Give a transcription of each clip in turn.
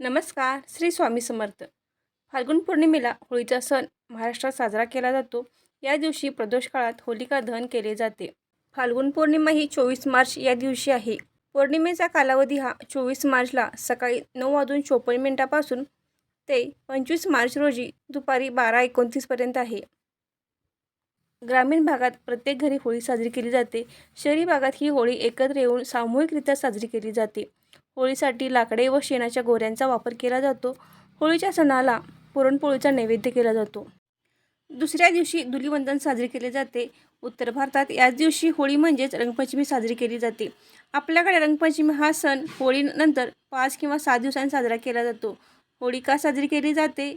नमस्कार श्री स्वामी समर्थ. फाल्गुन पौर्णिमेला होळीचा सण महाराष्ट्रात साजरा केला जातो. या दिवशी प्रदोष काळात होलिका दहन केले जाते. फाल्गुन पौर्णिमा ही चोवीस मार्च या दिवशी आहे. पौर्णिमेचा कालावधी हा चोवीस मार्चला सकाळी नऊ वाजून चोपन्न मिनिटापासून ते पंचवीस मार्च रोजी दुपारी बारा एकोणतीसपर्यंत आहे. ग्रामीण भागात प्रत्येक घरी होळी साजरी केली जाते. शहरी भागात ही होळी एकत्र येऊन सामूहिकरित्या साजरी केली जाते. होळीसाठी लाकडे व शेणाच्या गोऱ्यांचा वापर केला जातो. होळीच्या सणाला पुरणपोळीचा नैवेद्य केला जातो. दुसऱ्या दिवशी धुलीवंदन साजरे केले जाते. उत्तर भारतात याच दिवशी होळी म्हणजेच रंगपंचमी साजरी केली जाते. आपल्याकडे रंगपंचमी हा सण होळीनंतर पाच किंवा सात दिवसांनी साजरा केला जातो. होळी का साजरी केली जाते?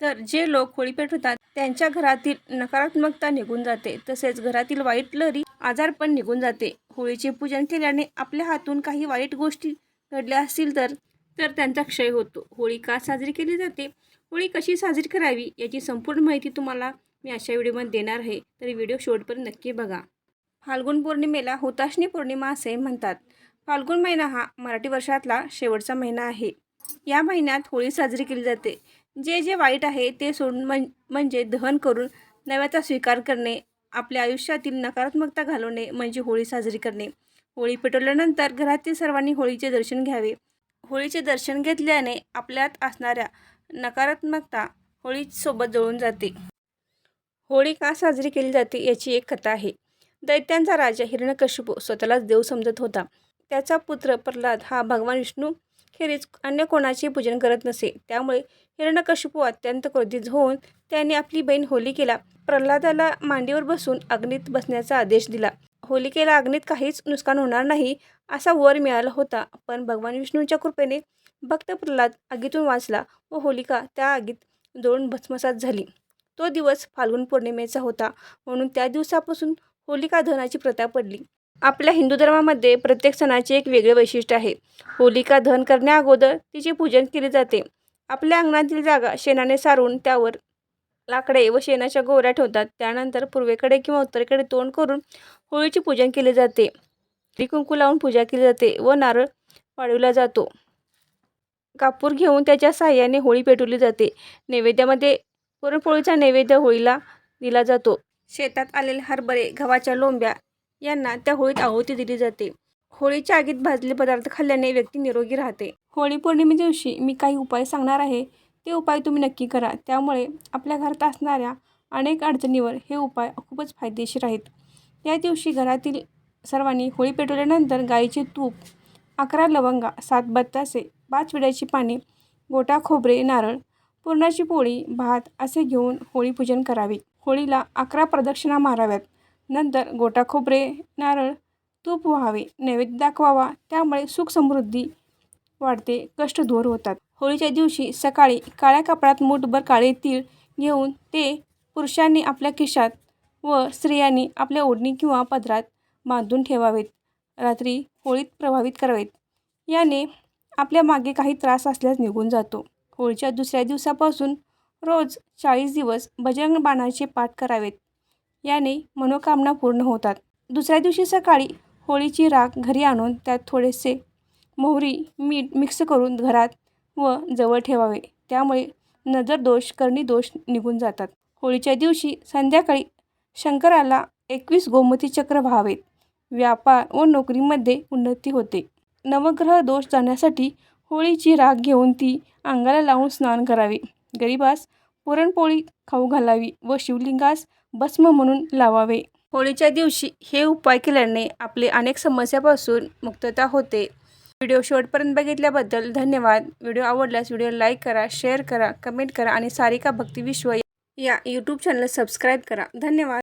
तर जे लोक होळी पेटवतात त्यांच्या घरातील नकारात्मकता निघून जाते. तसेच घरातील वाईट लहरी आजार पण निघून जाते. होळीचे पूजन केल्याने आपल्या हातून काही वाईट गोष्टी घडल्या असतील तर तर त्यांचा क्षय होतो. होळी का साजरी केली जाते? होळी कशी साजरी करावी? याची संपूर्ण माहिती तुम्हाला मी अशा व्हिडिओमध्ये देणार आहे. तर व्हिडिओ शेवटपर्यंत नक्की बघा. फाल्गुन पौर्णिमेला हुताशनी पौर्णिमा असे म्हणतात. फाल्गुन महिना हा मराठी वर्षातला शेवटचा महिना आहे. या महिन्यात होळी साजरी केली जाते. जे जे वाईट आहे ते सोडून म्हण म्हणजे दहन करून नव्याचा स्वीकार करणे आपल्या आयुष्यातील नकारात्मकता घालवणे म्हणजे होळी साजरी करणे. होळी पेटवल्यानंतर घरातील सर्वांनी होळीचे दर्शन घ्यावे. होळीचे दर्शन घेतल्याने आपल्यात असणाऱ्या नकारात्मकता होळीसोबत जळून जाते. होळी का साजरी केली जाते याची एक कथा आहे. दैत्यांचा राजा हिरण्यकशिपू स्वतःलाच देव समजत होता. त्याचा पुत्र प्रल्हाद हा भगवान विष्णू खेरीज अन्य कोणाचे पूजन करत नसे. त्यामुळे हिरण्यकशिपू अत्यंत क्रोधित होऊन त्याने आपली बहीण होली केला. प्रल्हादाला मांडीवर बसून अग्नीत बसण्याचा आदेश दिला. होलिकेला अग्नीत काहीच नुकसान होणार नाही असा वर मिळाला होता. पण भगवान विष्णूंच्या कृपेने भक्त प्रल्हाद आगीतून वाचला व होलिका त्या आगीत जोडून भस्मसात झाली. तो दिवस फाल्गुन पौर्णिमेचा होता. म्हणून त्या दिवसापासून होलिका दहनाची प्रथा पडली. आपल्या हिंदू धर्मामध्ये प्रत्येक सणाचे एक वेगळे वैशिष्ट्य आहे. होलिका दहन करण्याअगोदर तिचे पूजन केले जाते. आपल्या अंगणातील जागा शेणाने सारून त्यावर लाकडे व शेणाच्या गोऱ्या ठेवतात. त्यानंतर पूर्वेकडे किंवा उत्तरेकडे तोंड करून होळीचे पूजन केले जाते. कुंकू लावून पूजा केली जाते व नारळ वाढविला जातो. कापूर घेऊन त्याच्या साह्याने होळी पेटवली जाते. नैवेद्यामध्ये पुरणपोळीचा नैवेद्य होळीला दिला जातो. शेतात आलेले हरभरे गव्हाच्या लोंब्या यांना त्या होळीत आहुती दिली जाते. होळीच्या आगीत भाजलेले पदार्थ खाल्ल्याने व्यक्ती निरोगी राहते. होळी पौर्णिमे दिवशी मी काही उपाय सांगणार आहे. ते उपाय तुम्ही नक्की करा. त्यामुळे आपल्या घरात असणाऱ्या अनेक अडचणीवर हे उपाय खूपच फायदेशीर आहेत. या दिवशी घरातील सर्वांनी होळी पेटवल्यानंतर गाईचे तूप अकरा लवंगा सात बत्तासे पाच विड्याची पाने गोटा खोबरे नारळ पुरणाची पोळी भात असे घेऊन होळी पूजन करावे. होळीला अकरा प्रदक्षिणा माराव्यात. नंतर गोटा खोबरे नारळ तूप व्हावे नैवेद्य दाखवावा. त्यामुळे सुख समृद्धी वाढते. कष्ट दूर होतात. होळीच्या दिवशी सकाळी काळ्या कपड्यात मूठभर काळे तीळ घेऊन ते पुरुषांनी आपल्या खिशात व स्त्रियांनी आपल्या ओढणी किंवा पदरात बांधून ठेवावेत. रात्री होळीत प्रभावित करावेत. याने आपल्या मागे काही त्रास असल्यास निघून जातो. होळीच्या दुसऱ्या दिवसापासून रोज चाळीस दिवस बजरंग बाणाचे पाठ करावेत. याने मनोकामना पूर्ण होतात. दुसऱ्या दिवशी सकाळी होळीची राख घरी आणून त्यात थोडेसे मोहरी मीठ मिक्स करून घरात व जवळ ठेवावे. त्यामुळे नजर दोष करणी दोष निघून जातात. होळीच्या दिवशी संध्याकाळी शंकराला एकवीस गोमती चक्र व्हावेत. व्यापार व नोकरीमध्ये उन्नती होते. नवग्रह दोष जाण्यासाठी होळीची राग घेऊन ती अंगाला लावून स्नान करावे. गरिबास पुरणपोळी खाऊ घालावी व शिवलिंगास भस्म म्हणून लावावे. होळीच्या दिवशी हे उपाय केल्याने आपले अनेक समस्यापासून मुक्तता होते. व्हिडिओ शेवटपर्यंत बघितल्याबद्दल धन्यवाद. व्हिडिओ आवडल्यास व्हिडिओ लाईक करा शेअर करा कमेंट करा आणि सारिका भक्ती विश्व या यूट्यूब चॅनल सबस्क्राईब करा. धन्यवाद.